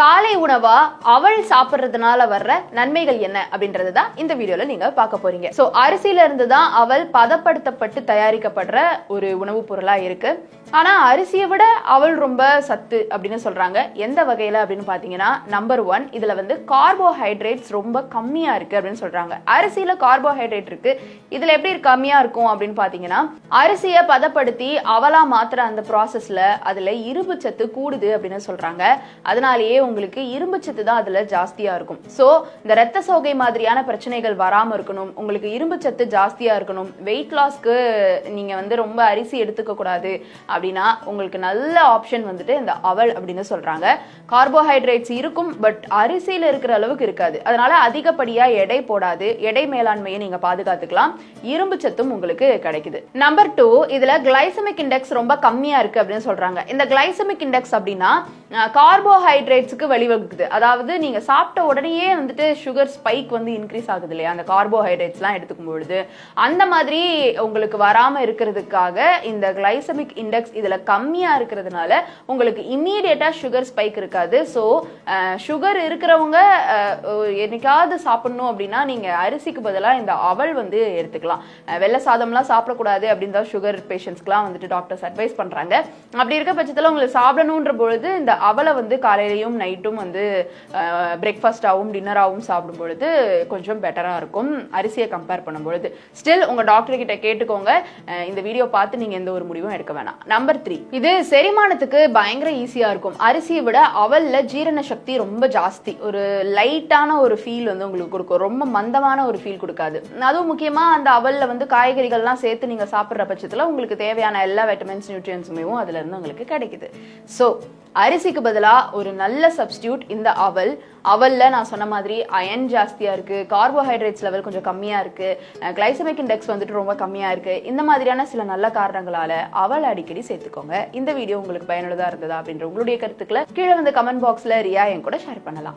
காலை உணவா அவள் சாப்பிட்றதுனால வர்ற நன்மைகள் என்ன அப்படின்றது தான் இந்த வீடியோல நீங்க பார்க்க போறீங்க. ஸோ அரிசியில இருந்து தான் அவள் பதப்படுத்தப்பட்டு தயாரிக்கப்படுற ஒரு உணவுப் பொருளா இருக்கு. ஆனா அரிசியை விட அவள் ரொம்ப சத்து அப்படின்னு சொல்றாங்க. எந்த வகையில அப்படின்னு பாத்தீங்கன்னா நம்பர் ஒன் இதுல வந்து கார்போஹைட்ரேட்ஸ் ரொம்ப கம்மியா இருக்கு அப்படின்னு சொல்றாங்க. அரிசியில கார்போஹைட்ரேட் இருக்கு. இதுல எப்படி கம்மியா இருக்கும் அப்படின்னு பாத்தீங்கன்னா அரிசியை பதப்படுத்தி அவளா மாத்துற அந்த ப்ராசஸ்ல அதுல இரும்பு சத்து கூடுது அப்படின்னு சொல்றாங்க. அதனாலேயே உங்களுக்கு இரும்பு சத்து தான் அதுல ஜாஸ்தியா இருக்கும். சோ இந்த ரத்த சோகை மாதிரியான பிரச்சனைகள் வராம இருக்கணும். உங்களுக்கு இரும்பு சத்து ஜாஸ்தியா இருக்கணும். வெயிட் லாஸ்க்கு நீங்க வந்து ரொம்ப அரிசி எடுத்துக்க கூடாது. அப்படின்னா உங்களுக்கு நல்ல ஆப்ஷன் வந்துட்டு இந்த அவல் அப்படின்னு சொல்றாங்க. கார்போஹைட்ரேட்ஸ் இருக்கும் பட் அரிசியில இருக்கிற அளவுக்கு இருக்காது. அதனால அதிகப்படியா எடை போடாது. எடை மேலாண்மையை நீங்க பாதுகாத்துக்கலாம். இரும்பு சத்தும் உங்களுக்கு கிடைக்குது. நம்பர் டூ இதுல கிளைசமிக் இண்டெக்ஸ் ரொம்ப கம்மியா இருக்கு அப்படின்னு சொல்றாங்க. இந்த கிளைசமிக் இண்டெக்ஸ் அப்படின்னா கார்போஹைட்ரேட்ஸ் கார்போஹைட்ரேட்ஸுக்கு வழிவகுக்குது. அதாவது நீங்கள் சாப்பிட்ட உடனேயே வந்துட்டு சுகர் ஸ்பைக் வந்து இன்க்ரீஸ் ஆகுது இல்லையா? அந்த கார்போஹைட்ரேட்ஸ்லாம் எடுத்துக்கும் பொழுது. அந்த மாதிரி உங்களுக்கு வராமல் இருக்கிறதுக்காக இந்த கிளைசமிக் இண்டெக்ஸ் இதில் கம்மியாக இருக்கிறதுனால உங்களுக்கு இம்மீடியட்டாக சுகர் ஸ்பைக் இருக்காது. ஸோ சுகர் இருக்கிறவங்க என்னைக்காவது சாப்பிடணும் அப்படின்னா நீங்கள் அரிசிக்கு பதிலாக இந்த அவல் வந்து எடுத்துக்கலாம். வெள்ளை சாதம்லாம் சாப்பிடக்கூடாது அப்படின்னு தான் சுகர் பேஷண்ட்ஸ்க்குலாம் வந்துட்டு டாக்டர்ஸ் அட்வைஸ் பண்ணுறாங்க அப்படி இருக்க பட்சத்தில் உங்களுக்கு சாப்பிடணுன்ற பொழுது இந்த அவலை வந்து காலையிலையும் நைட்டும் வந்து பிரேக்ஃபாஸ்டாகவும் டின்னராகவும் சாப்பிடும் பொழுது கொஞ்சம் பெட்டராக இருக்கும். அரிசியை கம்பேர் பண்ணும் பொழுது ஸ்டில் உங்க டாக்டர் கிட்ட கேட்டுக்கோங்க. இந்த வீடியோ பார்த்து நீங்கள் எந்த ஒரு முடிவும் எடுக்க வேணாம். நம்பர் த்ரீ இது செரிமானத்துக்கு பயங்கர ஈஸியாக இருக்கும். அரிசியை விட அவலில் ஜீரண சக்தி ரொம்ப ஜாஸ்தி. ஒரு லைட்டான ஒரு ஃபீல் வந்து உங்களுக்கு கொடுக்கும். ரொம்ப மந்தமான ஒரு ஃபீல் கொடுக்காது. அதுவும் முக்கியமாக அந்த அவலில் வந்து காய்கறிகள்லாம் சேர்த்து நீங்கள் சாப்பிட்ற பட்சத்தில் உங்களுக்கு தேவையான எல்லா வைட்டமின்ஸ் நியூட்ரியன்ஸுமே அதுலேருந்து உங்களுக்கு கிடைக்குது. ஸோ அரிசிக்கு பதிலா ஒரு நல்ல சப்ஸ்டியூட் இந்த அவல். அவல்ல நான் சொன்ன மாதிரி அயன் ஜாஸ்தியா இருக்கு கார்போஹைட்ரேட்ஸ் லெவல் கொஞ்சம் கம்மியா இருக்கு கிளைசமிக் இண்டெக்ஸ் வந்துட்டு ரொம்ப கம்மியா இருக்கு. இந்த மாதிரியான சில நல்ல காரணங்களால அவல் அடிக்கடி சேர்த்துக்கோங்க. இந்த வீடியோ உங்களுக்கு பயனுள்ளதா இருந்ததா அப்படின்ற உங்களுடைய கருத்துக்களை கீழே வந்து கமெண்ட் பாக்ஸ்ல ரியா என் கூட ஷேர் பண்ணலாம்.